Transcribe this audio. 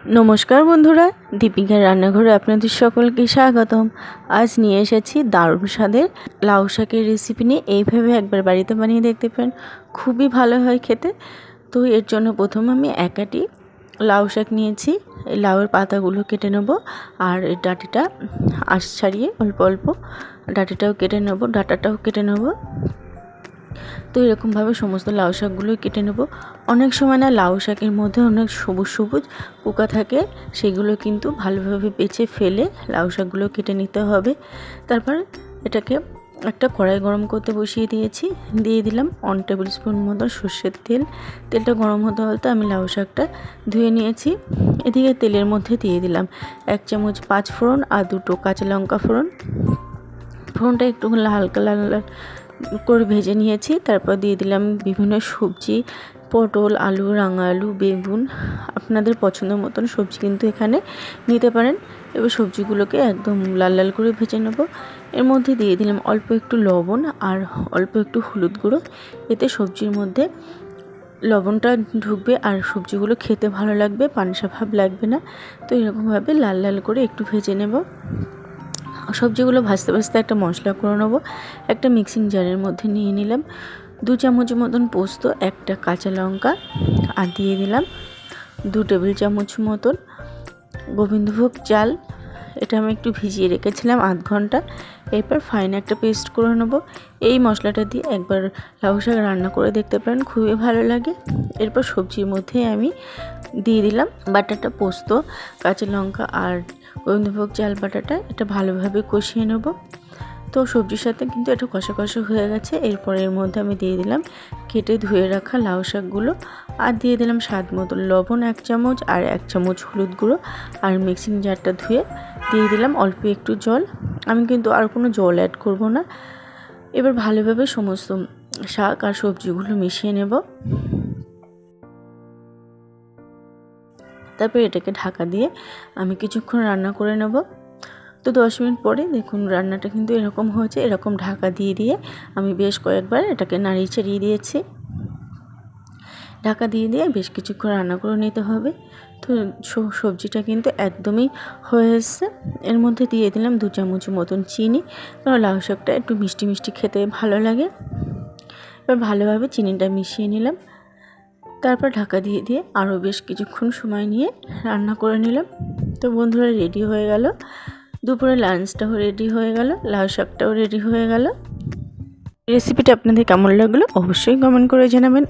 নমস্কার বন্ধুরা, দীপিকার রান্নাঘরে আপনাদের সকলকে স্বাগতম। আজ নিয়ে এসেছি দারুণ স্বাদের লাউ শাকের রেসিপি নিয়ে। এইভাবে একবার বাড়িতে বানিয়ে দেখতে পারেন, খুবই ভালো হয় খেতে। তো এর জন্য প্রথম আমি একাটি লাউ শাক নিয়েছি। লাউয়ের পাতাগুলো কেটে নেব আর ডাঁটিটা আঁশ ছাড়িয়ে অল্প অল্প ডাঁটিটাও কেটে নেব, ডাঁটাটাও কেটে নেব। তো এরকমভাবে সমস্ত লাউ শাকগুলোই কেটে নেব। অনেক সময় না লাউ শাকের মধ্যে অনেক সবুজ সবুজ পোকা থাকে, সেগুলো কিন্তু ভালোভাবে বেছে ফেলে লাউ শাকগুলো কেটে নিতে হবে। তারপর এটাকে একটা কড়াই গরম করতে বসিয়ে দিয়েছি। দিয়ে দিলাম ওয়ান টেবিল স্পুন মতো সর্ষের তেল। তেলটা গরম হতে হতে আমি লাউ শাকটা ধুয়ে নিয়েছি। এদিকে তেলের মধ্যে দিয়ে দিলাম এক চামচ পাঁচ ফোড়ন আর দুটো কাঁচা লঙ্কা ফোড়ন। ফোড়নটা একটু হালকা লাল লাল করে ভেজে নিয়েছি। তারপর দিয়ে দিলাম বিভিন্ন সবজি, পটল, আলু রাঙা আলু বেগুন। আপনাদের পছন্দ মতন সবজি কিন্তু এখানে নিতে পারেন। এবার সবজিগুলোকে একদম লাল লাল করে ভেজে নেব। এর মধ্যে দিয়ে দিলাম অল্প একটু লবণ আর অল্প একটু হলুদ গুঁড়ো। এতে সবজির মধ্যে লবণটা ঢুকবে আর সবজিগুলো খেতে ভালো লাগবে, পানসা ভাব লাগবে না। তো এরকমভাবে লাল লাল করে একটু ভেজে নেব। সবজিগুলো ভাজতে ভাজতে একটা মশলা করে নেব, একটা মিক্সিং জারের মধ্যে নিয়ে নিলাম। দু চামচের মতন পোস্ত, একটা কাঁচা লঙ্কা, আর দিয়ে দিলাম দু টেবিল চামচ মতন গোবিন্দভোগ চাল এটা আমি একটু ভিজিয়ে রেখেছিলাম আধ ঘণ্টা। এরপর ফাইন একটা পেস্ট করে নেব। এই মশলাটা দিয়ে একবার লাউ শাক রান্না করে দেখতে পারেন, খুবই ভালো লাগে। এরপর সবজির মধ্যে আমি দিয়ে দিলাম বাটাটা পোস্ত, কাঁচা লঙ্কা আর গোবিন্দভোগ চাল বাটাটা। এটা ভালোভাবে কষিয়ে নেব। তো সবজির সাথে কিন্তু একটু কষা কষা হয়ে গেছে। এরপর এর মধ্যে আমি দিয়ে দিলাম কেটে ধুয়ে রাখা লাউ শাকগুলো। আর দিয়ে দিলাম স্বাদ মতো লবণ এক চামচ আর এক চামচ হলুদ গুঁড়ো। আর মিক্সিং জারটা ধুয়ে দিয়ে দিলাম অল্প একটু জল। আমি কিন্তু আর কোনো জল অ্যাড করব না। এবার ভালোভাবে সমস্ত শাক আর সবজিগুলো মিশিয়ে নেব। তারপর এটাকে ঢাকা দিয়ে আমি কিছুক্ষণ রান্না করে নেব। তো দশ মিনিট পরে দেখুন রান্নাটা কিন্তু এরকম হয়েছে, এরকম ঢাকা দিয়ে দিয়ে আমি বেশ কয়েকবার এটাকে নাড়িয়ে চাড়িয়ে দিয়েছি। ঢাকা দিয়ে দিয়ে বেশ কিছুক্ষণ রান্না করে নিতে হবে। তো সবজিটা কিন্তু একদমই হয়ে এসছে। এর মধ্যে দিয়ে দিলাম দু চামচ মতন চিনি, কারণ লাউ শাকটা একটু মিষ্টি মিষ্টি খেতে ভালো লাগে। এবার ভালোভাবে চিনিটা মিশিয়ে নিলাম। তারপর ঢাকা দিয়ে দিয়ে আরও বেশ কিছুক্ষণ সময় নিয়ে রান্না করে নিলাম। তো বন্ধুরা রেডি হয়ে গেল। দুপুরে লাঞ্চটাও রেডি হয়ে গেল, লাউ শাকটাও রেডি হয়ে গেল। রেসিপিটা আপনাদের কেমন লাগল অবশ্যই কমেন্ট করে জানাবেন।